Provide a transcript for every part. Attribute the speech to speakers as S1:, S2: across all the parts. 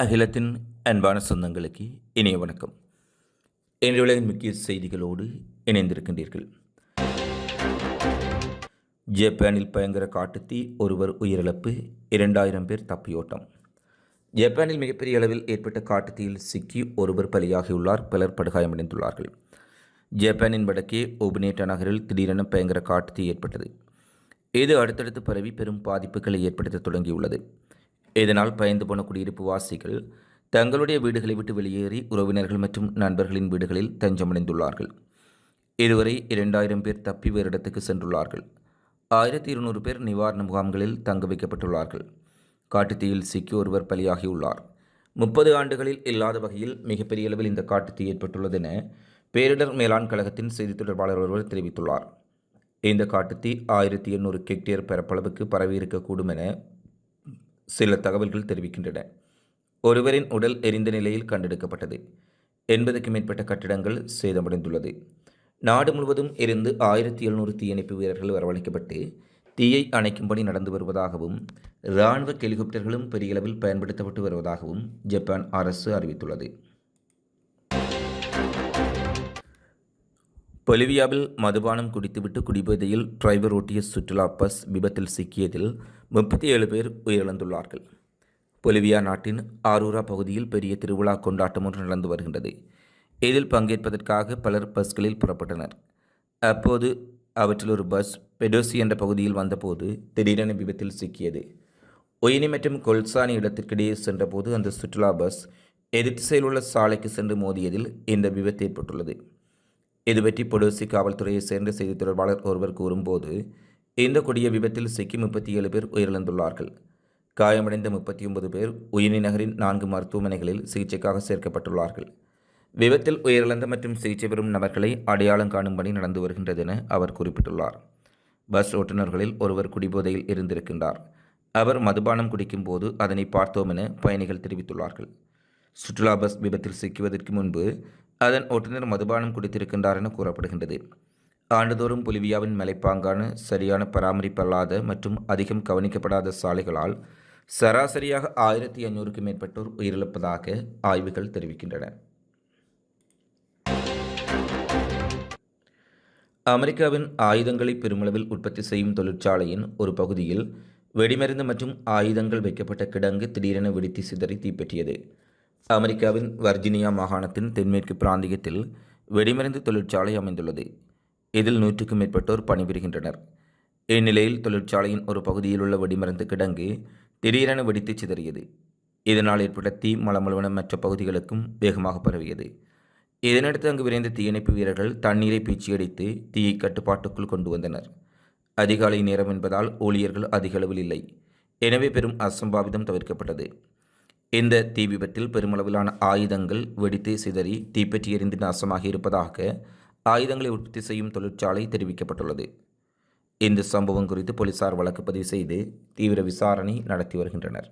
S1: அகிலத்தின் அன்பான சொந்தங்களுக்கு இனிய வணக்கம். இன்றைய உலகின் முக்கிய செய்திகளோடு இணைந்திருக்கின்றீர்கள். ஜப்பானில் பயங்கர காட்டுத்தீ ஒருவர் உயிரிழப்பு இரண்டாயிரம் பேர் தப்பியோட்டம். ஜப்பானில் மிகப்பெரிய அளவில் ஏற்பட்ட காட்டுத்தீயில் சிக்கி ஒருவர் பலியாகியுள்ளார் பலர் படுகாயமடைந்துள்ளார்கள். ஜப்பானின் வடக்கே ஒபுனேட்டா நகரில் திடீரென பயங்கர காட்டுத்தீ ஏற்பட்டது. இது அடுத்தடுத்து பரவி பெரும் பாதிப்புகளை ஏற்படுத்த தொடங்கியுள்ளது. இதனால் பயந்து போன குடியிருப்பு வாசிகள் தங்களுடைய வீடுகளை விட்டு வெளியேறி உறவினர்கள் மற்றும் நண்பர்களின் வீடுகளில் தஞ்சமடைந்துள்ளார்கள். இதுவரை இரண்டாயிரம் பேர் தப்பி வேறு இடத்துக்கு சென்றுள்ளார்கள். ஆயிரத்தி இருநூறு பேர் நிவாரண முகாம்களில் தங்க வைக்கப்பட்டுள்ளார்கள். காட்டுத்தீயில் சிக்கி ஒருவர் பலியாகியுள்ளார். முப்பது ஆண்டுகளில் இல்லாத வகையில் மிகப்பெரிய அளவில் இந்த காட்டுத்தீ ஏற்பட்டுள்ளது என பேரிடர் மேலாண் கழகத்தின் செய்தித் தொடர்பாளர் ஒருவர் தெரிவித்துள்ளார். இந்த காட்டுத்தீ ஆயிரத்தி எண்ணூறு ஹெக்டேர் பரப்பளவுக்கு பரவியிருக்கக்கூடும் என சில தகவல்கள் தெரிவிக்கின்றன. ஒருவரின் உடல் எரிந்த நிலையில் கண்டெடுக்கப்பட்டது. எண்பதுக்கும் மேற்பட்ட கட்டிடங்கள் சேதமடைந்துள்ளது. நாடு முழுவதும் இருந்து ஆயிரத்தி எழுநூறு தீயணைப்பு வீரர்கள் வரவழைக்கப்பட்டு தீயை அணைக்கும் பணி நடந்து வருவதாகவும் இராணுவ ஹெலிகாப்டர்களும் பெரிய அளவில் பயன்படுத்தப்பட்டு வருவதாகவும் ஜப்பான் அரசு அறிவித்துள்ளது. பொலிவியாவில் மதுபானம் குடித்துவிட்டு குடிபோதையில் டிரைவர் ஓட்டிய சுற்றுலா பஸ் விபத்தில் சிக்கியதில் முப்பத்தி ஏழு பேர் உயிரிழந்துள்ளார்கள். பொலிவியா நாட்டின் ஆரூரா பகுதியில் பெரிய திருவிழா கொண்டாட்டம் ஒன்று நடந்து வருகின்றது. இதில் பங்கேற்பதற்காக பலர் பஸ்களில் புறப்பட்டனர். அப்போது அவற்றில் ஒரு பஸ் பெடோசி என்ற பகுதியில் வந்தபோது திடீரென விபத்தில் சிக்கியது. ஒயினி மற்றும் கொல்சானி இடத்திற்கிடையே சென்றபோது அந்த சுற்றுலா பஸ் எதிர்த்திசையில் உள்ள சாலைக்கு சென்று மோதியதில் இந்த விபத்து ஏற்பட்டுள்ளது. இது பற்றி பொடோசி காவல்துறையை சேர்ந்த செய்தி தொடர்பாளர் ஒருவர் கூறும்போது இந்த கொடிய விபத்தில் சிக்கி முப்பத்தி ஏழு பேர் உயிரிழந்துள்ளார்கள். காயமடைந்த முப்பத்தி ஒன்பது பேர் உயிரி நகரின் நான்கு மருத்துவமனைகளில் சிகிச்சைக்காக சேர்க்கப்பட்டுள்ளார்கள். விபத்தில் உயிரிழந்த மற்றும் சிகிச்சை பெறும் நபர்களை அடையாளம் காணும் பணி நடந்து வருகின்றது என அவர் குறிப்பிட்டுள்ளார். பஸ் ஓட்டுநர்களில் ஒருவர் குடிபோதையில் இருந்திருக்கின்றார். அவர் மதுபானம் குடிக்கும்போது அதனை பார்த்தோம் என பயணிகள் தெரிவித்துள்ளார்கள். சுற்றுலா பஸ் விபத்தில் சிக்குவதற்கு முன்பு அதன் ஓட்டுநர் மதுபானம் குடித்திருக்கின்றார் என கூறப்படுகின்றது. ஆண்டுதோறும் பொலிவியாவின் மலைப்பாங்கான சரியான பராமரிப்பல்லாத மற்றும் அதிகம் கவனிக்கப்படாத சாலைகளால் சராசரியாக ஆயிரத்தி ஐநூறுக்கும் மேற்பட்டோர் உயிரிழப்பதாக ஆய்வுகள் தெரிவிக்கின்றன. அமெரிக்காவின் ஆயுதங்களை பெருமளவில் உற்பத்தி செய்யும் தொழிற்சாலையின் ஒரு பகுதியில் வெடிமருந்து மற்றும் ஆயுதங்கள் வைக்கப்பட்ட கிடங்கு திடீரென வெடித்து சிதறி தீப்பற்றியது. அமெரிக்காவின் வர்ஜீனியா மாகாணத்தின் தென்மேற்கு பிராந்தியத்தில் வெடிமருந்து தொழிற்சாலை அமைந்துள்ளது. இதில் நூற்றுக்கும் மேற்பட்டோர் பணிபுரிகின்றனர். இந்நிலையில் தொழிற்சாலையின் ஒரு பகுதியில் உள்ள வெடிமருந்து கிடங்கு திடீரென வெடித்து சிதறியது. இதனால் ஏற்பட்ட தீ மலமளவன மற்ற பகுதிகளுக்கும் வேகமாக பரவியது. இதனடுத்து அங்கு விரைந்த தீயணைப்பு வீரர்கள் தண்ணீரை பீச்சியடித்து தீயை கட்டுப்பாட்டுக்குள் கொண்டு வந்தனர். அதிகாலை நேரம் என்பதால் ஊழியர்கள் அதிக அளவில் இல்லை. எனவே பெரும் அசம்பாவிதம் தவிர்க்கப்பட்டது. இந்த தீ விபத்தில் பெருமளவிலான ஆயுதங்கள் வெடித்து சிதறி தீப்பற்றி எரிந்து நாசமாகி இருப்பதாக ஆயுதங்களை உற்பத்தி செய்யும் தொழிற்சாலை தெரிவிக்கப்பட்டுள்ளது. இந்த சம்பவம் குறித்து போலீசார் வழக்கு பதிவு செய்து தீவிர விசாரணை நடத்தி வருகின்றனர்.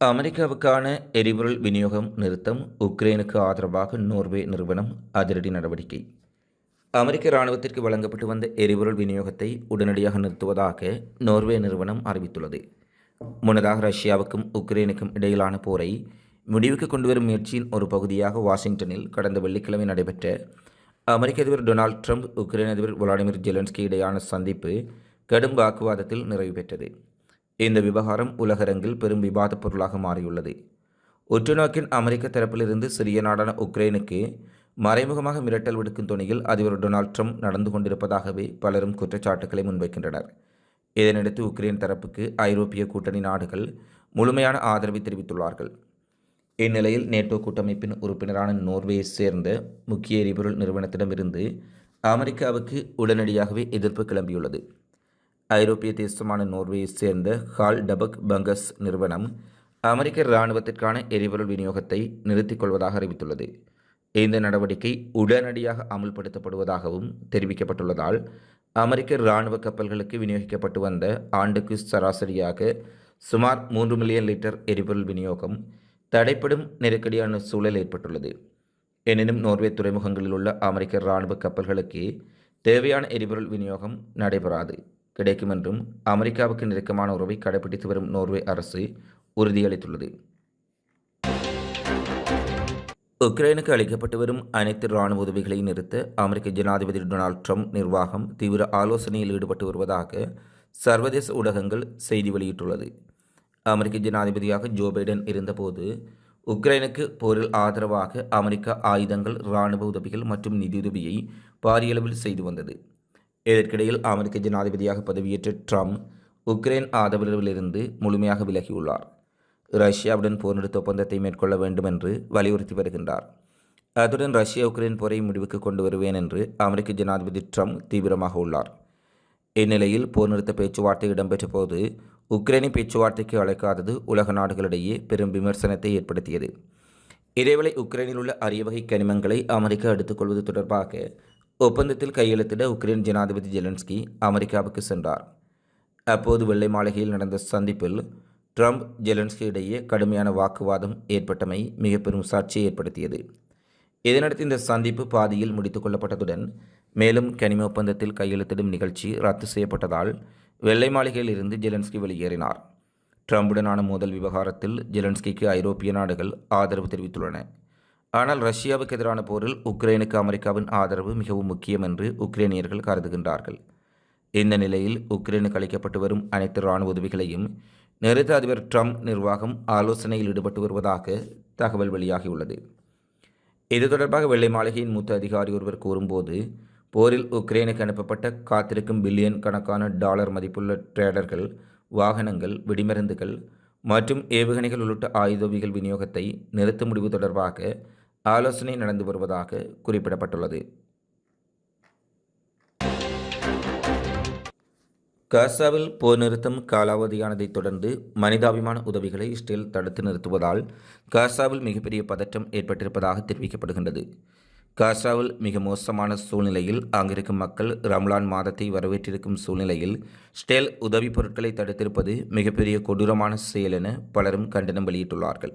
S1: அமெரிக்காவுக்கான எரிபொருள் விநியோகம் நிறுத்தம் உக்ரைனுக்கு ஆதரவாக நோர்வே நிறுவனம் அதிரடி நடவடிக்கை. அமெரிக்க இராணுவத்திற்கு வழங்கப்பட்டு வந்த எரிபொருள் விநியோகத்தை உடனடியாக நிறுத்துவதாக நோர்வே நிறுவனம் அறிவித்துள்ளது. முன்னதாக ரஷ்யாவுக்கும் உக்ரைனுக்கும் இடையிலான போரை முடிவுக்கு கொண்டுவரும் முயற்சியின் ஒரு பகுதியாக வாஷிங்டனில் கடந்த வெள்ளிக்கிழமை நடைபெற்ற அமெரிக்க அதிபர் டொனால்ட் ட்ரம்ப் உக்ரைன் அதிபர் விளாடிமிர் ஜெலன்ஸ்கி இடையான சந்திப்பு கடும் வாக்குவாதத்தில் நிறைவு பெற்றது. இந்த விவகாரம் உலகரங்கில் பெரும் விவாதப் பொருளாக மாறியுள்ளது. உற்றுநோக்கின் அமெரிக்க தரப்பிலிருந்து சிறிய நாடான உக்ரைனுக்கு மறைமுகமாக மிரட்டல் விடுக்கும் துணையில் அதிபர் டொனால்ட் ட்ரம்ப் நடந்து கொண்டிருப்பதாகவே பலரும் குற்றச்சாட்டுக்களை முன்வைக்கின்றனர். இதனையடுத்து உக்ரைன் தரப்புக்கு ஐரோப்பிய கூட்டணி நாடுகள் முழுமையான ஆதரவை தெரிவித்துள்ளார்கள். இந்நிலையில் நேட்டோ கூட்டமைப்பின் உறுப்பினரான நோர்வேயை சேர்ந்த முக்கிய எரிபொருள் நிறுவனத்திடமிருந்து அமெரிக்காவுக்கு உடனடியாகவே எதிர்ப்பு கிளம்பியுள்ளது. ஐரோப்பிய தேசமான நோர்வேயை சேர்ந்த ஹால் டபக் பங்கஸ் நிறுவனம் அமெரிக்க இராணுவத்திற்கான எரிபொருள் விநியோகத்தை நிறுத்திக் கொள்வதாக அறிவித்துள்ளது. இந்த நடவடிக்கை உடனடியாக அமுல்படுத்தப்படுவதாகவும் தெரிவிக்கப்பட்டுள்ளதால் அமெரிக்க இராணுவ கப்பல்களுக்கு விநியோகிக்கப்பட்டு வந்த ஆண்டுக்கு சராசரியாக சுமார் மூன்று மில்லியன் லிட்டர் எரிபொருள் விநியோகம் தடைப்படும் நெருக்கடியான சூழல் ஏற்பட்டுள்ளது. எனினும் நோர்வே துறைமுகங்களில் உள்ள அமெரிக்க இராணுவ கப்பல்களுக்கு தேவையான எரிபொருள் விநியோகம் நடைபெறாது. கிடைக்கும் என்றும் அமெரிக்காவுக்கு நெருக்கமான உறவை கடைபிடித்து வரும் நோர்வே அரசு உறுதியளித்துள்ளது. உக்ரைனுக்கு அளிக்கப்பட்டு வரும் அனைத்து இராணுவ உதவிகளை நிறுத்த அமெரிக்க ஜனாதிபதி டொனால்ட் ட்ரம்ப் நிர்வாகம் தீவிர ஆலோசனையில் ஈடுபட்டு வருவதாக சர்வதேச ஊடகங்கள் செய்தி வெளியிட்டுள்ளது. அமெரிக்க ஜனாதிபதியாக ஜோ பைடன் இருந்தபோது உக்ரைனுக்கு போரில் ஆதரவாக அமெரிக்கா ஆயுதங்கள் இராணுவ உதவிகள் மற்றும் நிதியுதவியை பாரியளவில் செய்து வந்தது. இதற்கிடையில் அமெரிக்க ஜனாதிபதியாக பதவியேற்ற ட்ரம்ப் உக்ரைன் ஆதரவிலிருந்து முழுமையாக விலகியுள்ளார். ரஷ்யாவுடன் போர் நிறுத்த ஒப்பந்தத்தை மேற்கொள்ள வேண்டும் என்று வலியுறுத்தி வருகின்றார். அத்துடன் ரஷ்யா உக்ரைன் போரை முடிவுக்கு கொண்டு வருவேன் என்று அமெரிக்க ஜனாதிபதி ட்ரம்ப் தீவிரமாக உள்ளார். இந்நிலையில் போர் நிறுத்த பேச்சுவார்த்தை இடம்பெற்ற போது உக்ரைனை பேச்சுவார்த்தைக்கு அழைக்காதது உலக நாடுகளிடையே பெரும் விமர்சனத்தை ஏற்படுத்தியது. இதேவேளை உக்ரைனில் உள்ள அரிய வகை கனிமங்களை அமெரிக்கா எடுத்துக்கொள்வது தொடர்பாக ஒப்பந்தத்தில் கையெழுத்திட உக்ரைன் ஜனாதிபதி ஜெலன்ஸ்கி அமெரிக்காவுக்கு சென்றார். அப்போது வெள்ளை மாளிகையில் நடந்த சந்திப்பில் ட்ரம்ப் ஜெலன்ஸ்கி இடையே கடுமையான வாக்குவாதம் ஏற்பட்டமை மிக பெரும் சாட்சியை ஏற்படுத்தியது. இதனடுத்து இந்த சந்திப்பு பாதியில் முடித்துக் கொள்ளப்பட்டதுடன் மேலும் கனிம ஒப்பந்தத்தில் கையெழுத்திடும் நிகழ்ச்சி ரத்து செய்யப்பட்டதால் வெள்ளை மாளிகையில் இருந்து ஜெலன்ஸ்கி வெளியேறினார். ட்ரம்புடனான மோதல் விவகாரத்தில் ஜெலன்ஸ்கிக்கு ஐரோப்பிய நாடுகள் ஆதரவு தெரிவித்துள்ளன. ஆனால் ரஷ்யாவுக்கு எதிரான போரில் உக்ரைனுக்கு அமெரிக்காவின் ஆதரவு மிகவும் முக்கியம் என்று உக்ரைனியர்கள் கருதுகின்றார்கள். இந்த நிலையில் உக்ரைனுக்கு அளிக்கப்பட்டு வரும் அனைத்து இராணுவ உதவிகளையும் நிறுத்த அதிபர் ட்ரம்ப் நிர்வாகம் ஆலோசனையில் ஈடுபட்டு வருவதாக தகவல் வெளியாகியுள்ளது. இது தொடர்பாக வெள்ளை மாளிகையின் மூத்த அதிகாரி ஒருவர் கூறும்போது போரில் உக்ரைனுக்கு அனுப்பப்பட்ட காத்திருக்கும் பில்லியன் கணக்கான டாலர் மதிப்புள்ள ட்ரேடர்கள் வாகனங்கள் வெடிமருந்துகள் மற்றும் ஏவுகணைகள் உள்ளிட்ட ஆயுதவிகள் விநியோகத்தை நிறுத்த முடிவு தொடர்பாக ஆலோசனை நடந்து வருவதாக குறிப்பிடப்பட்டுள்ளது. காசாவில் போர் நிறுத்தம் காலாவதியானதைத் தொடர்ந்து மனிதாபிமான உதவிகளை இஸ்ரேல் தடுத்து நிறுத்துவதால் காசாவில் மிகப்பெரிய பதற்றம் ஏற்பட்டிருப்பதாக தெரிவிக்கப்படுகின்றது. காசாவில் மிக மோசமான சூழ்நிலையில் அங்கிருக்கும் மக்கள் ரம்லான் மாதத்தை வரவேற்றிருக்கும் சூழ்நிலையில் ஸ்டேல் உதவிப் பொருட்களை தடுத்திருப்பது மிகப்பெரிய கொடூரமான செயல் என பலரும் கண்டனம் வெளியிட்டுள்ளார்கள்.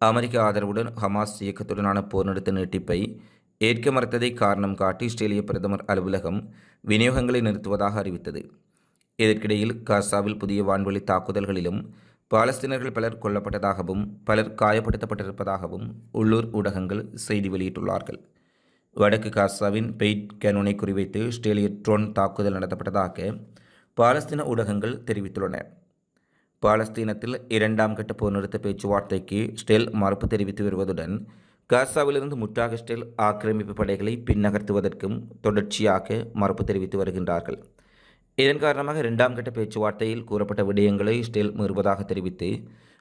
S1: அமெரிக்க ஆதரவுடன் ஹமாஸ் இயக்கத்துடனான போர் நிறுத்த நீட்டிப்பை ஏற்க மறுத்ததை காரணம் காட்டி இஸ்ரேலிய பிரதமர் அலுவலகம் விநியோகங்களை நிறுத்துவதாக அறிவித்தது. இதற்கிடையில் காசாவில் புதிய வான்வழி தாக்குதல்களிலும் பாலஸ்தீனர்கள் பலர் கொல்லப்பட்டதாகவும் பலர் காயப்படுத்தப்பட்டிருப்பதாகவும் உள்ளூர் ஊடகங்கள் செய்தி வெளியிட்டுள்ளார்கள். வடக்கு காசாவின் பெய்ட் கேனோனை குறிவைத்து இஸ்ரேலிய ட்ரோன் தாக்குதல் நடத்தப்பட்டதாக பாலஸ்தீன ஊடகங்கள் தெரிவித்துள்ளன. பாலஸ்தீனத்தில் இரண்டாம் கட்ட போர் நிறுத்த பேச்சுவார்த்தைக்கு ஸ்டெல் மறுப்பு தெரிவித்து வருவதுடன் காசாவிலிருந்து முற்றாக ஸ்டெல் ஆக்கிரமிப்பு படைகளை பின்னகர்த்துவதற்கும் தொடர்ச்சியாக மறுப்பு தெரிவித்து வருகின்றார்கள். இதன் காரணமாக இரண்டாம் கட்ட பேச்சுவார்த்தையில் கூறப்பட்ட விடயங்களை ஸ்டெல் மீறுவதாக தெரிவித்து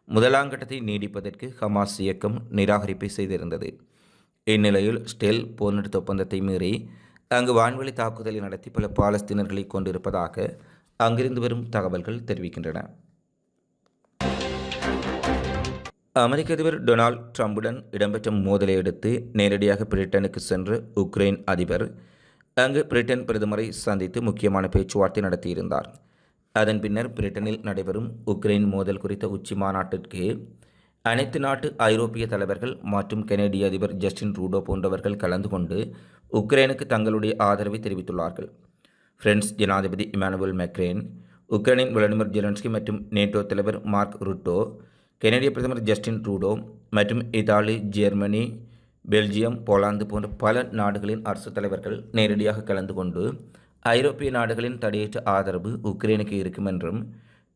S1: முதலாம் கட்டத்தை நீடிப்பதற்கு ஹமாஸ் இயக்கம் நிராகரிப்பை செய்திருந்தது. இந்நிலையில் ஸ்டெல் போர் நிறுத்த ஒப்பந்தத்தை மீறி அங்கு வான்வெளி தாக்குதலை நடத்தி பல பாலஸ்தீனர்களை கொண்டிருப்பதாக அங்கிருந்து வரும் தகவல்கள் தெரிவிக்கின்றன. அமெரிக்க அதிபர் டொனால்ட் ட்ரம்புடன் இடம்பெற்ற மோதலை அடுத்து நேரடியாக பிரிட்டனுக்கு சென்ற உக்ரைன் அதிபர் அங்கு பிரிட்டன் பிரதமரை சந்தித்து முக்கியமான பேச்சுவார்த்தை நடத்தியிருந்தார். அதன் பின்னர் பிரிட்டனில் நடைபெறும் உக்ரைன் மோதல் குறித்த உச்சி மாநாட்டிற்கு அனைத்து நாட்டு ஐரோப்பிய தலைவர்கள் மற்றும் கெனடிய அதிபர் ஜஸ்டின் ரூடோ போன்றவர்கள் கலந்து கொண்டு உக்ரைனுக்கு தங்களுடைய ஆதரவை தெரிவித்துள்ளார்கள். பிரெஞ்ச் ஜனாதிபதி இமானுவல் மெக்ரேன் உக்ரைனின் விளாடிமிர் ஜெலன்ஸ்கி மற்றும் நேட்டோ தலைவர் மார்க் ருட்டோ கெனடிய பிரதமர் ஜஸ்டின் ட்ரூடோ மற்றும் இத்தாலி ஜெர்மனி பெல்ஜியம் போலாந்து போன்ற பல நாடுகளின் அரசு தலைவர்கள் நேரடியாக கலந்து கொண்டு ஐரோப்பிய நாடுகளின் தடையற்ற ஆதரவு உக்ரைனுக்கு இருக்கும் என்றும்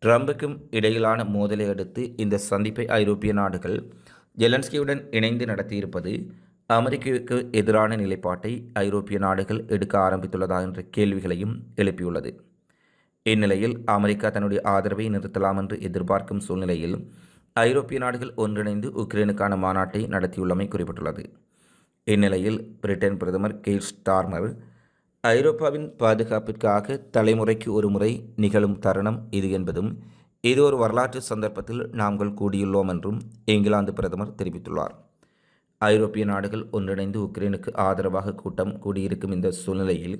S1: ட்ரம்புக்கும் இடையிலான மோதலை அடுத்து இந்த சந்திப்பை ஐரோப்பிய நாடுகள் ஜெலன்ஸ்கியுடன் இணைந்து நடத்தியிருப்பது அமெரிக்காவுக்கு எதிரான நிலைப்பாட்டை ஐரோப்பிய நாடுகள் எடுக்க ஆரம்பித்துள்ளதா என்ற கேள்விகளையும் எழுப்பியுள்ளது. இந்நிலையில் அமெரிக்கா தன்னுடைய ஆதரவை நிறுத்தலாம் என்று எதிர்பார்க்கும் சூழ்நிலையில் ஐரோப்பிய நாடுகள் ஒன்றிணைந்து உக்ரைனுக்கான மாநாட்டை நடத்தியுள்ளமை குறிப்பிட்டுள்ளது. இந்நிலையில் பிரிட்டன் பிரதமர் கெய்ர் ஸ்டார்மர் ஐரோப்பாவின் பாதுகாப்பிற்காக தலைமுறைக்கு ஒரு முறை நிகழும் தருணம் இது என்பதும் இது ஒரு வரலாற்று சந்தர்ப்பத்தில் நாங்கள் கூடியுள்ளோம் என்றும் இங்கிலாந்து பிரதமர் தெரிவித்துள்ளார். ஐரோப்பிய நாடுகள் ஒன்றிணைந்து உக்ரைனுக்கு ஆதரவாக கூட்டம் கூடியிருக்கும் இந்த சூழ்நிலையில்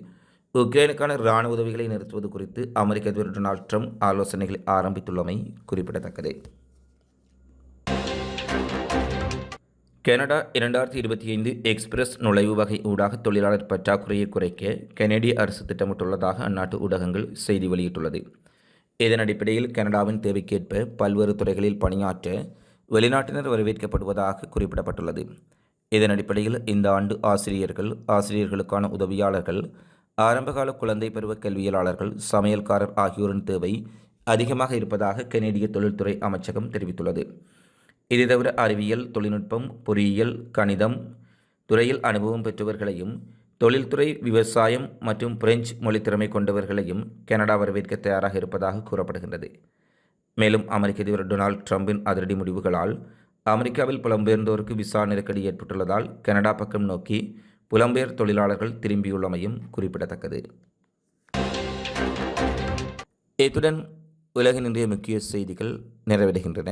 S1: உக்ரைனுக்கான இராணுவ உதவிகளை நிறுத்துவது குறித்து அமெரிக்க அதிபர் டொனால்ட் ட்ரம்ப் ஆலோசனைகளை ஆரம்பித்துள்ளமை குறிப்பிடத்தக்கது. கனடா இரண்டாயிரத்தி இருபத்தி ஐந்து எக்ஸ்பிரஸ் நுழைவு வகை ஊடாக தொழிலாளர் பற்றாக்குறையை குறைக்க கனேடிய அரசு திட்டமிட்டுள்ளதாக அந்நாட்டு ஊடகங்கள் செய்தி வெளியிட்டுள்ளது. இதன் அடிப்படையில் கனடாவின் தேவைக்கேற்ப பல்வேறு துறைகளில் பணியாற்ற வெளிநாட்டினர் வரவேற்கப்படுவதாக குறிப்பிடப்பட்டுள்ளது. இதன் அடிப்படையில் இந்த ஆண்டு ஆசிரியர்கள் ஆசிரியர்களுக்கான உதவியாளர்கள் ஆரம்பகால குழந்தை பருவ கல்வியலாளர்கள் சமையல்காரர் ஆகியோரின் தேவை அதிகமாக இருப்பதாக கனேடிய தொழில்துறை அமைச்சகம் தெரிவித்துள்ளது. இது தவிர அறிவியல் தொழில்நுட்பம் பொறியியல் கணிதம் துறையில் அனுபவம் பெற்றவர்களையும் தொழில்துறை விவசாயம் மற்றும் பிரெஞ்சு மொழித்திறமை கொண்டவர்களையும் கனடா வரவேற்க தயாராக இருப்பதாக கூறப்படுகின்றது. மேலும் அமெரிக்க அதிபர் டொனால்ட் ட்ரம்பின் அதிரடி முடிவுகளால் அமெரிக்காவில் புலம்பெயர்ந்தோருக்கு விசா நெருக்கடி ஏற்பட்டுள்ளதால் கனடா பக்கம் நோக்கி புலம்பெயர் தொழிலாளர்கள் திரும்பியுள்ளமையும் குறிப்பிடத்தக்கது. இத்துடன் உலகின் இன்றைய முக்கிய செய்திகள் நிறைவடைகின்றன.